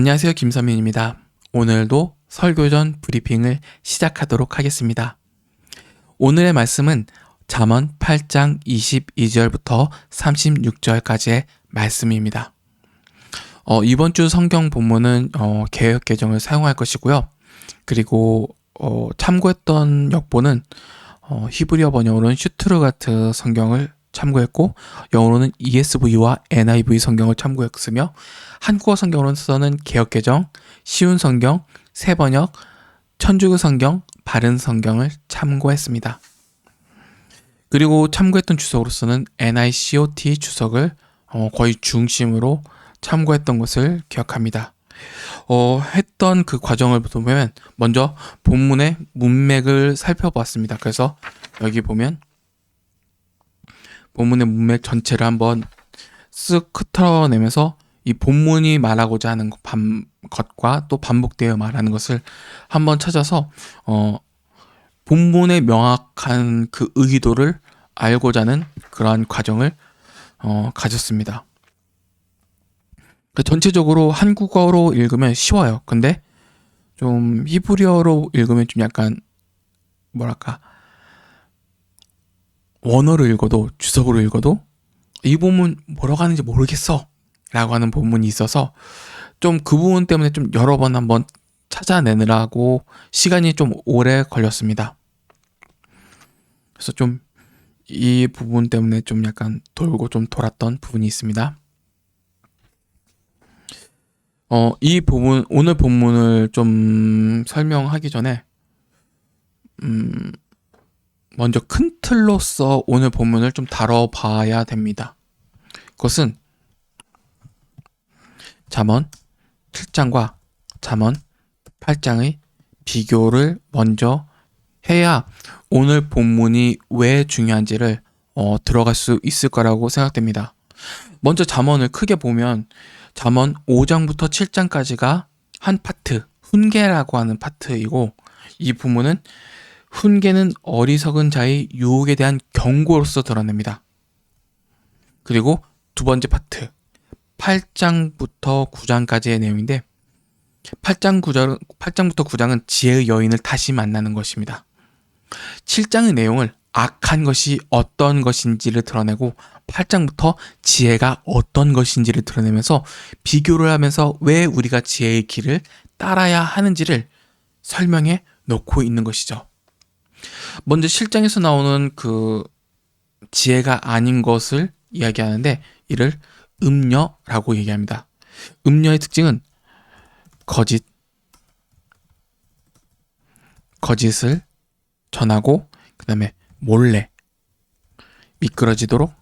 안녕하세요. 김선민입니다. 오늘도 설교전 브리핑을 시작하도록 하겠습니다. 오늘의 말씀은 잠언 8장 22절부터 36절까지의 말씀입니다. 어, 이번 주 성경 본문은 어, 개혁 개정을 사용할 것이고요. 그리고 어, 참고했던 역보는 어, 히브리어 번역으로는 슈트르가트 성경을 참고했고 영어로는 ESV와 NIV 성경을 참고했으며 한국어 성경으로서는 개혁개정, 쉬운 성경, 새번역, 천주교 성경, 바른 성경을 참고했습니다. 그리고 참고했던 주석으로서는 NICOT 주석을 어, 거의 중심으로 참고했던 것을 기억합니다. 어, 했던 그 과정을 보면 먼저 본문의 문맥을 살펴봤습니다. 그래서 여기 보면 본문의 문맥 전체를 한번 쓱 흩어내면서 이 본문이 말하고자 하는 반, 것과 또 반복되어 말하는 것을 한번 찾아서 어, 본문의 명확한 그 의도를 알고자 하는 그러한 과정을 어, 가졌습니다. 그 전체적으로 한국어로 읽으면 쉬워요. 근데 좀 히브리어로 읽으면 좀 약간 뭐랄까 원어로 읽어도 주석으로 읽어도 이 본문 뭐라고 하는지 모르겠어 라고 하는 본문이 있어서 좀 그 부분 때문에 좀 여러 번 한번 찾아내느라고 시간이 좀 오래 걸렸습니다. 그래서 좀 이 부분 때문에 좀 약간 돌고 좀 돌았던 부분이 있습니다. 어, 이 부분, 오늘 본문을 좀 설명하기 전에, 음, 먼저 큰 틀로서 오늘 본문을 좀 다뤄봐야 됩니다. 그것은 잠언 7장과 잠언 8장의 비교를 먼저 해야 오늘 본문이 왜 중요한지를 어, 들어갈 수 있을 거라고 생각됩니다. 먼저 잠언을 크게 보면 잠언 5장부터 7장까지가 한 파트, 훈계라고 하는 파트이고 이 부문은 훈계는 어리석은 자의 유혹에 대한 경고로서 드러냅니다. 그리고 두 번째 파트, 8장부터 9장까지의 내용인데 8장 9장, 8장부터 9장은 지혜의 여인을 다시 만나는 것입니다. 7장의 내용을 악한 것이 어떤 것인지를 드러내고 8장부터 지혜가 어떤 것인지를 드러내면서 비교를 하면서 왜 우리가 지혜의 길을 따라야 하는지를 설명해 놓고 있는 것이죠. 먼저 실장에서 나오는 그 지혜가 아닌 것을 이야기하는데 이를 음녀라고 얘기합니다. 음녀의 특징은 거짓, 거짓을 전하고 그 다음에 몰래 미끄러지도록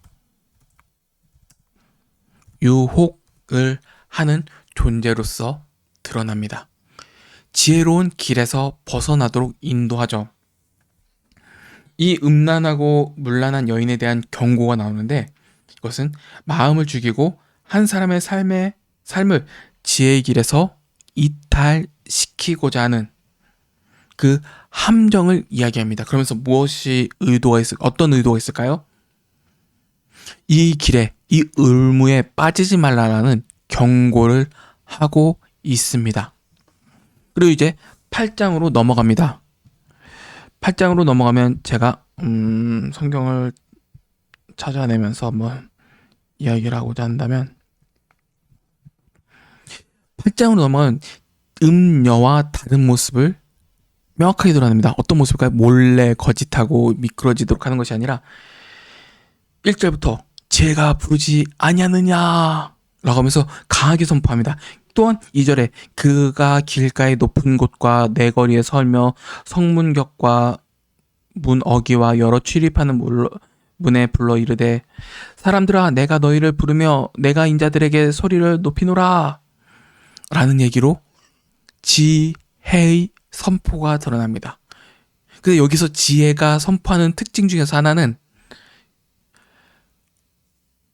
유혹을 하는 존재로서 드러납니다. 지혜로운 길에서 벗어나도록 인도하죠. 이 음란하고 물란한 여인에 대한 경고가 나오는데 이것은 마음을 죽이고 한 사람의 삶의 삶을 지혜의 길에서 이탈시키고자 하는 그 함정을 이야기합니다. 그러면서 무엇이 의도가 있을 어떤 의도가 있을까요? 이 길에 이 을무에 빠지지 말라라는 경고를 하고 있습니다. 그리고 이제 8장으로 넘어갑니다. 8장으로 넘어가면 제가 음, 성경을 찾아내면서 한번 이야기를 하고자 한다면 8장으로 넘어가면 음녀와 다른 모습을 명확하게 드러냅니다. 어떤 모습일까요? 몰래 거짓하고 미끄러지도록 하는 것이 아니라 1절부터 제가 부르지 아니하느냐 라고 하면서 강하게 선포합니다. 또한 2절에 그가 길가의 높은 곳과 내거리에 설며 성문 격과 문 어기와 여러 출입하는 문에 불러 이르되 사람들아 내가 너희를 부르며 내가 인자들에게 소리를 높이노라 라는 얘기로 지혜의 선포가 드러납니다. 근데 여기서 지혜가 선포하는 특징 중에서 하나는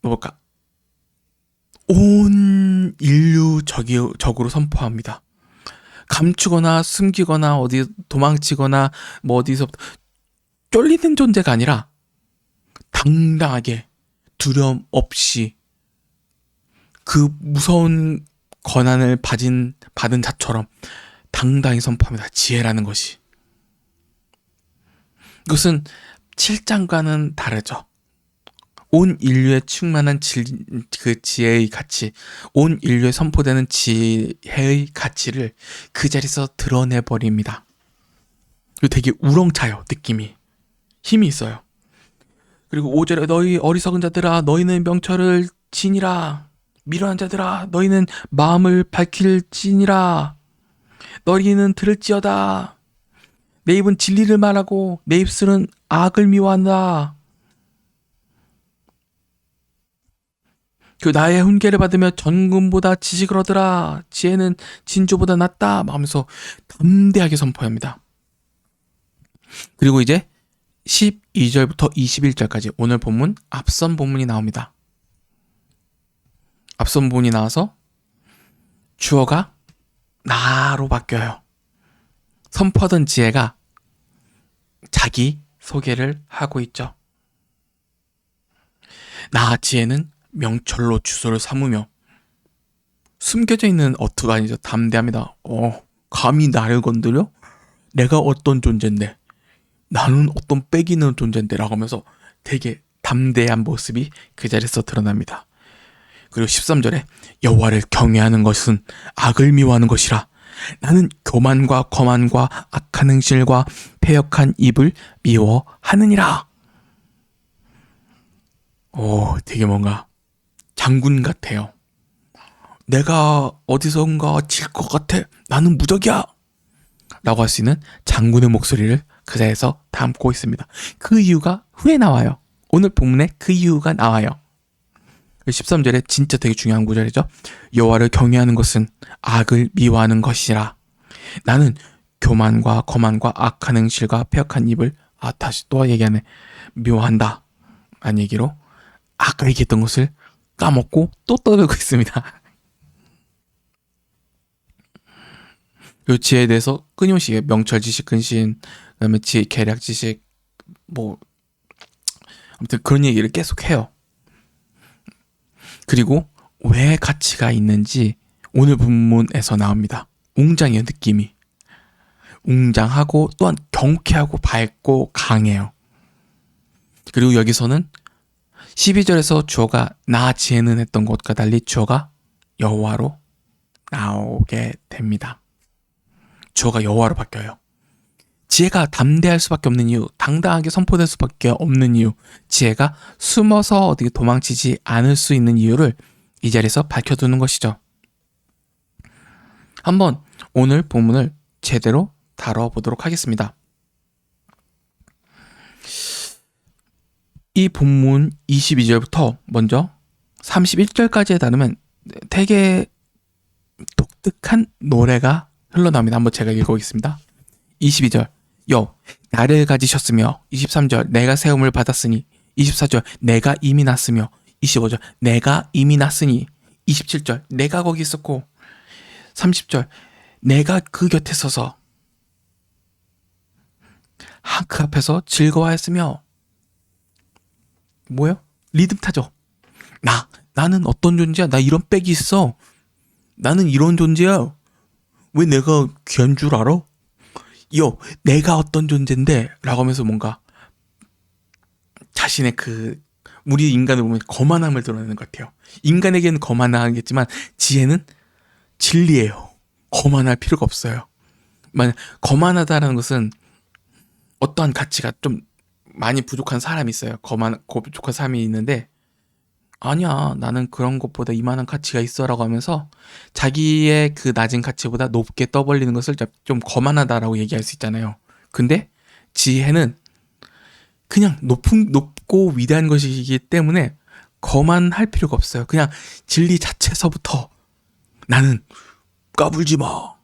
뭘까? 온 인류 적으로 선포합니다. 감추거나 숨기거나 어디 도망치거나 뭐 어디서 쫄리는 존재가 아니라 당당하게 두려움 없이 그 무서운 권한을 받은 받은 자처럼 당당히 선포합니다. 지혜라는 것이. 이것은 7장과는 다르죠. 온 인류에 충만한 질, 그 지혜의 가치, 온 인류에 선포되는 지혜의 가치를 그 자리에서 드러내 버립니다. 되게 우렁차요, 느낌이. 힘이 있어요. 그리고 5절에 너희 어리석은 자들아, 너희는 명철을 지니라. 미련한 자들아, 너희는 마음을 밝힐지니라. 너희는 들을지어다. 내 입은 진리를 말하고 내 입술은 악을 미워한다. 그 나의 훈계를 받으며 전금보다 지식을 얻으라. 지혜는 진주보다 낫다. 하면서 담대하게 선포합니다. 그리고 이제 12절부터 21절까지 오늘 본문 앞선 본문이 나옵니다. 앞선 본문이 나와서 주어가 나로 바뀌어요. 선포하던 지혜가 자기 소개를 하고 있죠. 나 지혜는 명철로 주소를 삼으며 숨겨져 있는 어투가 아니죠. 담대합니다. 어, 감히 나를 건드려? 내가 어떤 존재인데? 나는 어떤 빼기는 존재인데? 라고 하면서 되게 담대한 모습이 그 자리에서 드러납니다. 그리고 13절에 여호와를 경외하는 것은 악을 미워하는 것이라 나는 교만과 거만과 악한 행실과 패역한 입을 미워하느니라. 오, 되게 뭔가 장군 같아요. 내가 어디선가 질 것 같아. 나는 무적이야. 라고 할 수 있는 장군의 목소리를 그 자리에서 담고 있습니다. 그 이유가 후에 나와요. 오늘 본문에 그 이유가 나와요. 13절에 진짜 되게 중요한 구절이죠. 여호와를 경외하는 것은 악을 미워하는 것이라. 나는 교만과 거만과 악한 행실과 폐역한 입을 아 다시 또 얘기하네. 미워한다. 한 얘기로 아까 얘기했던 것을 까먹고 또 떠들고 있습니다. 요 지혜에 대해서 끊임없이 명철 지식 근신 그다음에 지 계략 지식 뭐 아무튼 그런 얘기를 계속 해요. 그리고 왜 가치가 있는지 오늘 본문에서 나옵니다. 웅장해요, 느낌이. 웅장하고 또한 경쾌하고 밝고 강해요. 그리고 여기서는 12절에서 주어가 나 지혜는 했던 것과 달리 주어가 여호와로 나오게 됩니다. 주어가 여호와로 바뀌어요. 지혜가 담대할 수밖에 없는 이유, 당당하게 선포될 수밖에 없는 이유, 지혜가 숨어서 어디 도망치지 않을 수 있는 이유를 이 자리에서 밝혀두는 것이죠. 한번 오늘 본문을 제대로 다뤄보도록 하겠습니다. 이 본문 22절부터 먼저 31절까지에 다루면 되게 독특한 노래가 흘러나옵니다. 한번 제가 읽어보겠습니다. 22절 여 나를 가지셨으며 23절 내가 세움을 받았으니 24절 내가 이미 났으며 25절 내가 이미 났으니 27절 내가 거기 있었고 30절 내가 그 곁에 서서 그 앞에서 즐거워했으며 뭐요? 리듬 타죠. 나 나는 어떤 존재야? 나 이런 백이 있어. 나는 이런 존재야. 왜 내가 귀한 줄 알아? 요 내가 어떤 존재인데 라고 하면서 뭔가 자신의 그 우리 인간을 보면 거만함을 드러내는 것 같아요. 인간에게는 거만하겠지만 지혜는 진리예요. 거만할 필요가 없어요. 만약 거만하다라는 것은 어떠한 가치가 좀 많이 부족한 사람이 있어요. 거만 부족한 사람이 있는데 아니야 나는 그런 것보다 이만한 가치가 있어라고 하면서 자기의 그 낮은 가치보다 높게 떠벌리는 것을 좀 거만하다라고 얘기할 수 있잖아요. 근데 지혜는 그냥 높은 높고 위대한 것이기 때문에 거만할 필요가 없어요. 그냥 진리 자체서부터 나는 까불지 마.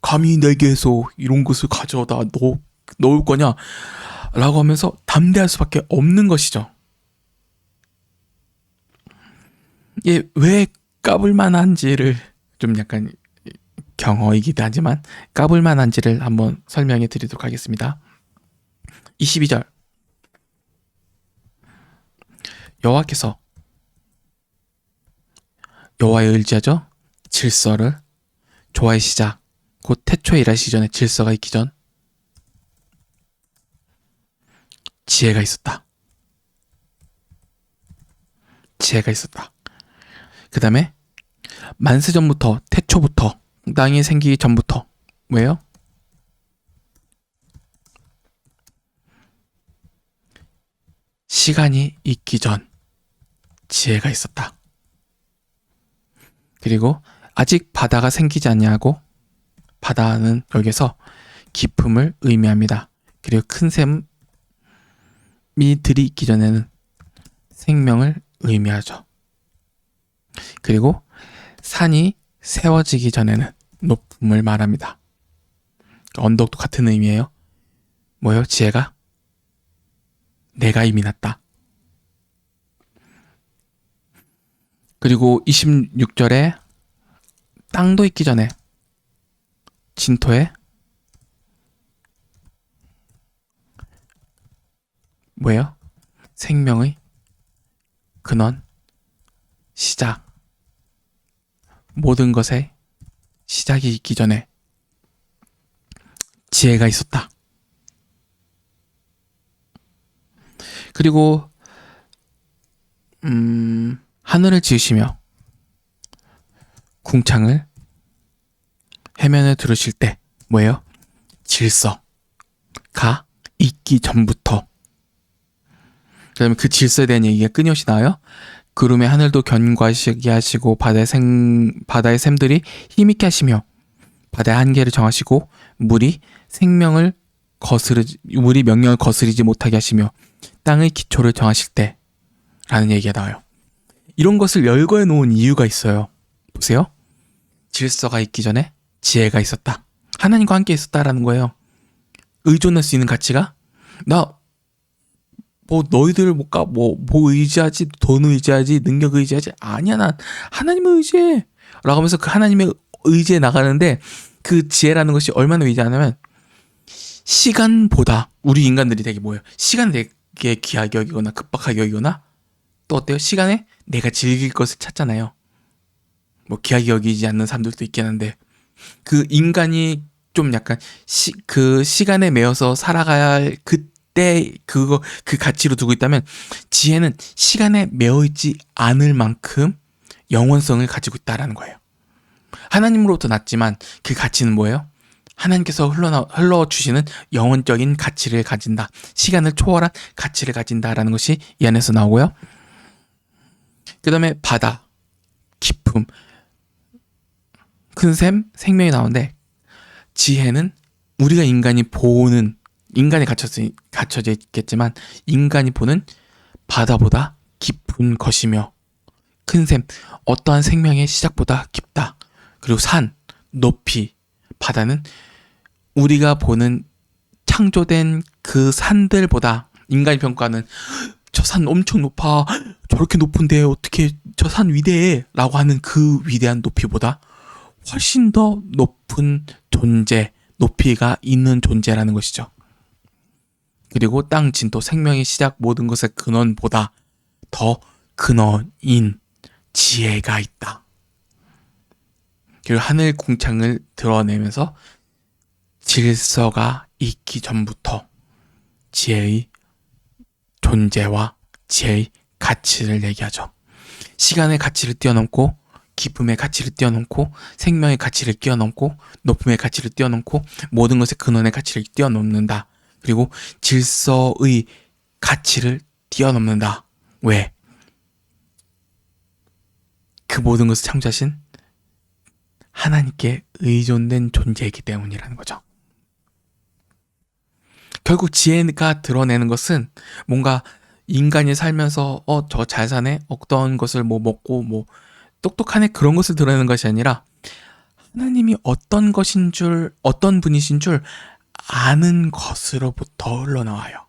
감히 내게서 이런 것을 가져다 넣, 넣을 거냐? 라고 하면서 담대할 수밖에 없는 것이죠. 이게 왜 까불만한지를 좀 약간 경어이기도 하지만 까불만한지를 한번 설명해 드리도록 하겠습니다. 22절 여호와께서 여호와의 의지하죠. 질서를 조화의 시작 곧 태초에 일하시기 전에 질서가 있기 전 지혜가 있었다. 지혜가 있었다. 그 다음에 만세 전부터 태초부터 땅이 생기기 전부터 왜요? 시간이 있기 전 지혜가 있었다. 그리고 아직 바다가 생기지 않냐고 바다는 여기서 깊음을 의미합니다. 그리고 큰 샘이 들이 있기 전에는 생명을 의미하죠. 그리고 산이 세워지기 전에는 높음을 말합니다. 언덕도 같은 의미예요. 뭐요? 지혜가 내가 이미 났다. 그리고 26절에 땅도 있기 전에 진토에 뭐예요? 생명의 근원, 시작. 모든 것의 시작이 있기 전에 지혜가 있었다. 그리고 음, 하늘을 지으시며 궁창을 해면을 들으실 때 뭐예요? 질서가 있기 전부터 그다음에 그 질서에 대한 얘기가 끊임없이 나와요. 구름의 하늘도 견과시게 하시고 바다의 생 바다의 샘들이 힘있게 하시며 바다의 한계를 정하시고 물이 생명을 거스르지 물이 명령을 거스르지 못하게 하시며 땅의 기초를 정하실 때라는 얘기가 나와요. 이런 것을 열거해 놓은 이유가 있어요. 보세요. 질서가 있기 전에 지혜가 있었다. 하나님과 함께 있었다라는 거예요. 의존할 수 있는 가치가 나 뭐 너희들 못가 뭐뭐 의지하지 돈 의지하지 능력 의지하지? 아니야 난 하나님을 의지해 라고 하면서 그 하나님의 의지에 나가는데 그 지혜라는 것이 얼마나 위대하냐면 시간보다 우리 인간들이 되게 뭐예요? 시간 되게 귀하게 여기거나 급박하게 여기거나 또 어때요? 시간에 내가 즐길 것을 찾잖아요. 뭐 귀하게 여기지 않는 사람들도 있긴 한데 그 인간이 좀 약간 시, 그 시간에 매여서 살아가야 할 그 때 그거 그 가치로 두고 있다면 지혜는 시간에 매여 있지 않을 만큼 영원성을 가지고 있다라는 거예요. 하나님으로부터 났지만 그 가치는 뭐예요? 하나님께서 흘러 흘러 주시는 영원적인 가치를 가진다. 시간을 초월한 가치를 가진다라는 것이 이 안에서 나오고요. 그 다음에 바다, 깊음, 큰 샘, 생명이 나오는데 지혜는 우리가 인간이 보는 인간이 갇혀져, 갇혀져 있겠지만 인간이 보는 바다보다 깊은 것이며 큰 샘, 어떠한 생명의 시작보다 깊다. 그리고 산, 높이, 바다는 우리가 보는 창조된 그 산들보다 인간이 평가하는 저 산 엄청 높아 저렇게 높은데 어떻게 저 산 위대해 라고 하는 그 위대한 높이보다 훨씬 더 높은 존재, 높이가 있는 존재라는 것이죠. 그리고 땅, 진토, 생명의 시작 모든 것의 근원보다 더 근원인 지혜가 있다. 그리고 하늘 궁창을 드러내면서 질서가 있기 전부터 지혜의 존재와 지혜의 가치를 얘기하죠. 시간의 가치를 뛰어넘고 기쁨의 가치를 뛰어넘고 생명의 가치를 뛰어넘고 높음의 가치를 뛰어넘고 모든 것의 근원의 가치를 뛰어넘는다. 그리고 질서의 가치를 뛰어넘는다. 왜? 그 모든 것을 창조하신 하나님께 의존된 존재이기 때문이라는 거죠. 결국 지혜가 드러내는 것은 뭔가 인간이 살면서 어 저 잘 사네 어떤 것을 뭐 먹고 뭐 똑똑하네 그런 것을 드러내는 것이 아니라 하나님이 어떤 것인 줄 어떤 분이신 줄 아는 것으로부터 흘러나와요.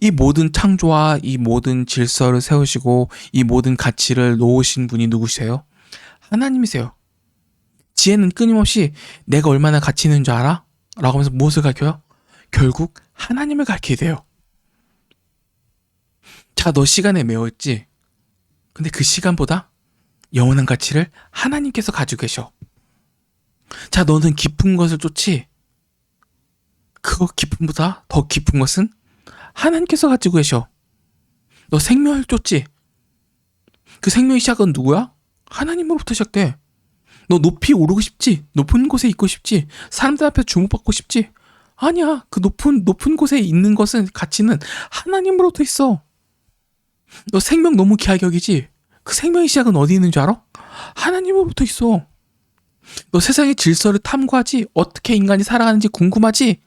이 모든 창조와 이 모든 질서를 세우시고 이 모든 가치를 놓으신 분이 누구세요? 하나님이세요. 지혜는 끊임없이 내가 얼마나 가치 있는 줄 알아? 라고 하면서 무엇을 가르쳐요? 결국 하나님을 가르치게 돼요. 자, 너 시간에 매어있지? 근데 그 시간보다 영원한 가치를 하나님께서 가지고 계셔. 자, 너는 깊은 것을 쫓지. 그 깊음보다 더 깊은 것은 하나님께서 가지고 계셔. 너 생명을 쫓지. 그 생명의 시작은 누구야? 하나님으로부터 시작돼. 너 높이 오르고 싶지? 높은 곳에 있고 싶지? 사람들 앞에 주목받고 싶지? 아니야. 그 높은, 높은 곳에 있는 것은, 가치는 하나님으로부터 있어. 너 생명 너무 여기지? 그 생명의 시작은 어디 있는 줄 알아? 하나님으로부터 있어. 너 세상의 질서를 탐구하지? 어떻게 인간이 살아가는지 궁금하지?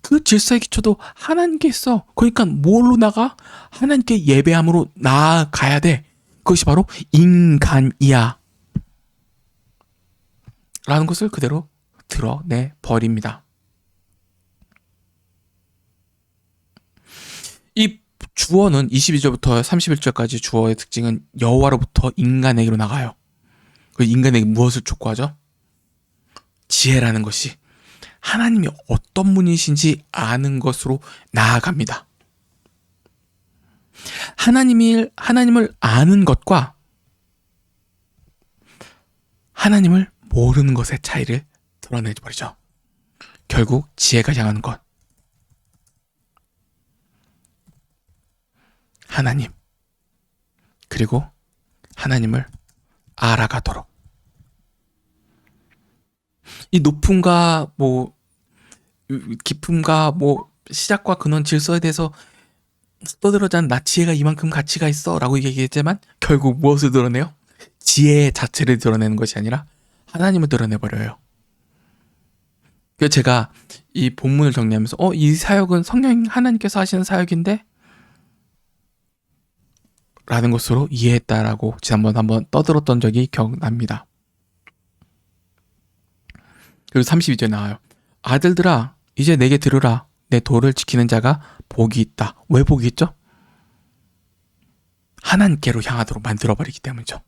그 질서의 기초도 하나님께 있어. 그러니까 뭘로 나가? 하나님께 예배함으로 나아가야 돼. 그것이 바로 인간이야. 라는 것을 그대로 드러내 버립니다. 이 주어는 22절부터 31절까지 주어의 특징은 여호와로부터 인간에게로 나가요. 그 인간에게 무엇을 촉구하죠? 지혜라는 것이 하나님이 어떤 분이신지 아는 것으로 나아갑니다. 하나님이 하나님을 아는 것과 하나님을 모르는 것의 차이를 드러내 버리죠. 결국 지혜가 향하는 것. 하나님. 그리고 하나님을 알아가도록. 이 높음과 뭐 깊음과 뭐 시작과 근원 질서에 대해서 떠들어잔 나 지혜가 이만큼 가치가 있어 라고 얘기했지만 결국 무엇을 드러내요? 지혜 자체를 드러내는 것이 아니라 하나님을 드러내버려요. 그래서 제가 이 본문을 정리하면서 어, 이 사역은 성령 하나님께서 하시는 사역인데 라는 것으로 이해했다라고 지난번 한번 떠들었던 적이 기억납니다. 그리고 32절에 나와요. 아들들아 이제 내게 들으라 내 도를 지키는 자가 복이 있다. 왜 복이 있죠? 하나님께로 향하도록 만들어버리기 때문이죠.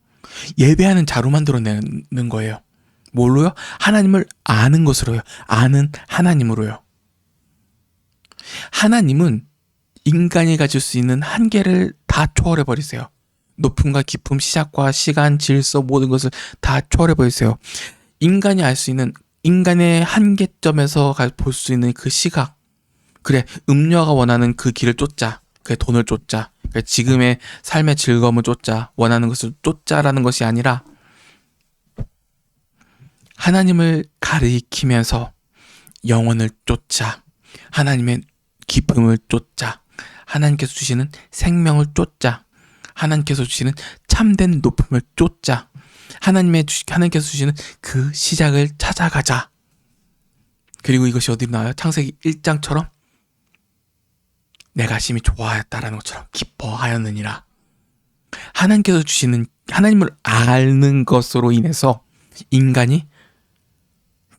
예배하는 자로 만들어내는 거예요. 뭘로요? 하나님을 아는 것으로요. 아는 하나님으로요. 하나님은 인간이 가질 수 있는 한계를 다 초월해 버리세요. 높음과 깊음, 시작과 시간, 질서 모든 것을 다 초월해 버리세요. 인간이 알 수 있는 인간의 한계점에서 볼 수 있는 그 시각. 그래, 음녀가 원하는 그 길을 쫓자. 그래, 돈을 쫓자. 그래, 지금의 삶의 즐거움을 쫓자. 원하는 것을 쫓자라는 것이 아니라 하나님을 가리키면서 영혼을 쫓자. 하나님의 기쁨을 쫓자. 하나님께서 주시는 생명을 쫓자. 하나님께서 주시는 참된 높음을 쫓자. 하나님의 주, 하나님께서 주시는 그 시작을 찾아가자. 그리고 이것이 어디로 나와요? 창세기 1장처럼 내가 심히 좋아했다라는 것처럼 기뻐하였느니라. 하나님께서 주시는 하나님을 아는 것으로 인해서 인간이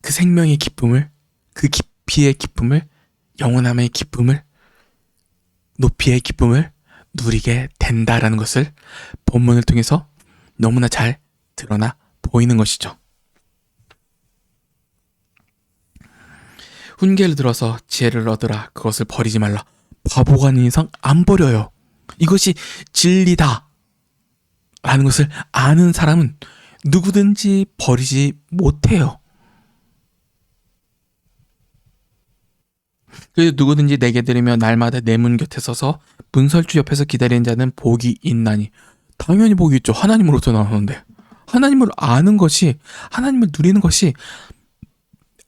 그 생명의 기쁨을 그 깊이의 기쁨을 영원함의 기쁨을 높이의 기쁨을 누리게 된다라는 것을 본문을 통해서 너무나 잘 드러나 보이는 것이죠. 훈계를 들어서 지혜를 얻으라 그것을 버리지 말라 바보가 아닌 이상 안 버려요. 이것이 진리다 라는 것을 아는 사람은 누구든지 버리지 못해요. 그래서 누구든지 내게 들으며 날마다 내 문 곁에 서서 문설주 옆에서 기다리는 자는 복이 있나니 당연히 복이 있죠. 하나님으로부터 나오는데 하나님을 아는 것이 하나님을 누리는 것이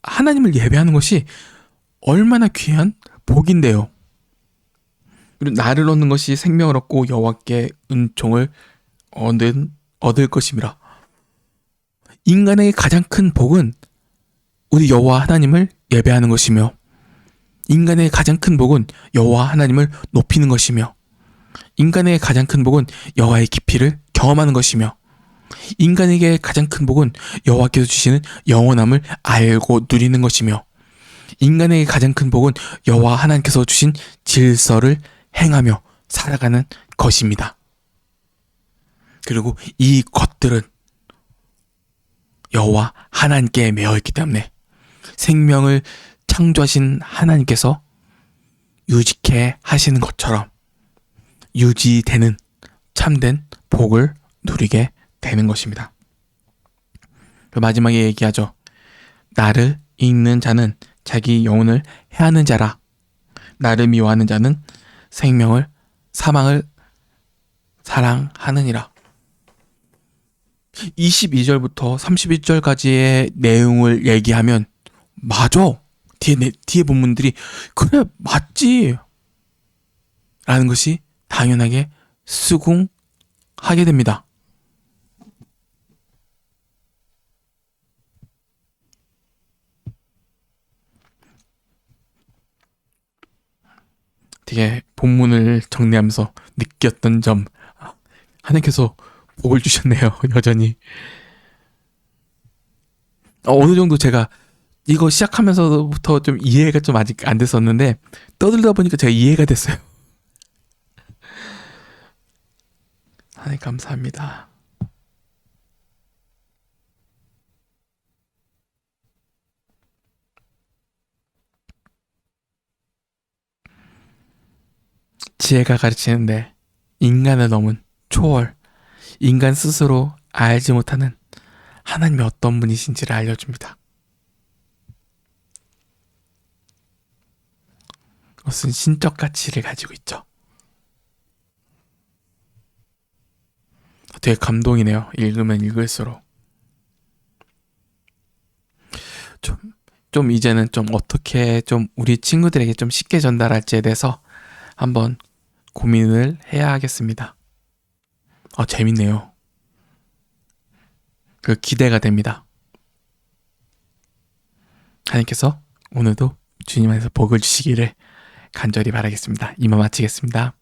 하나님을 예배하는 것이 얼마나 귀한 복인데요. 그리고 나를 얻는 것이 생명을 얻고 여호와께 은총을 얻은 얻을 것입니다. 인간의 가장 큰 복은 우리 여호와 하나님을 예배하는 것이며 인간의 가장 큰 복은 여호와 하나님을 높이는 것이며 인간의 가장 큰 복은 여호와의 깊이를 경험하는 것이며 인간에게 가장 큰 복은 여호와께서 주시는 영원함을 알고 누리는 것이며 인간에게 가장 큰 복은 여호와 하나님께서 주신 질서를 행하며 살아가는 것입니다. 그리고 이 것들은 여호와 하나님께 매어 있기 때문에 생명을 창조하신 하나님께서 유직해 하시는 것처럼 유지되는 참된 복을 누리게 되는 것입니다. 그 마지막에 얘기하죠. 나를 읽는 자는 자기 영혼을 해하는 자라. 나를 미워하는 자는 생명을 사망을 사랑하느니라. 22절부터 31절까지의 내용을 얘기하면 맞아. 뒤에 내, 뒤에 본문들이 그래 맞지. 라는 것이 당연하게 수긍하게 됩니다. 되게 본문을 정리하면서 느꼈던 점. 아, 하나님께서 복을 주셨네요 여전히. 어, 어느 정도 제가 이거 시작하면서부터 좀 이해가 좀 아직 안 됐었는데 떠들다 보니까 제가 이해가 됐어요. 하나님 감사합니다 지혜가 가르치는데 인간을 넘은 초월, 인간 스스로 알지 못하는 하나님이 어떤 분이신지를 알려줍니다. 그것은 신적 가치를 가지고 있죠. 되게 감동이네요. 읽으면 읽을수록. 좀, 좀 이제는 좀 어떻게 좀 우리 친구들에게 좀 쉽게 전달할지에 대해서 한번 고민을 해야 하겠습니다. 아, 재밌네요. 그 기대가 됩니다. 하나님께서 오늘도 주님 안에서 복을 주시기를 간절히 바라겠습니다. 이만 마치겠습니다.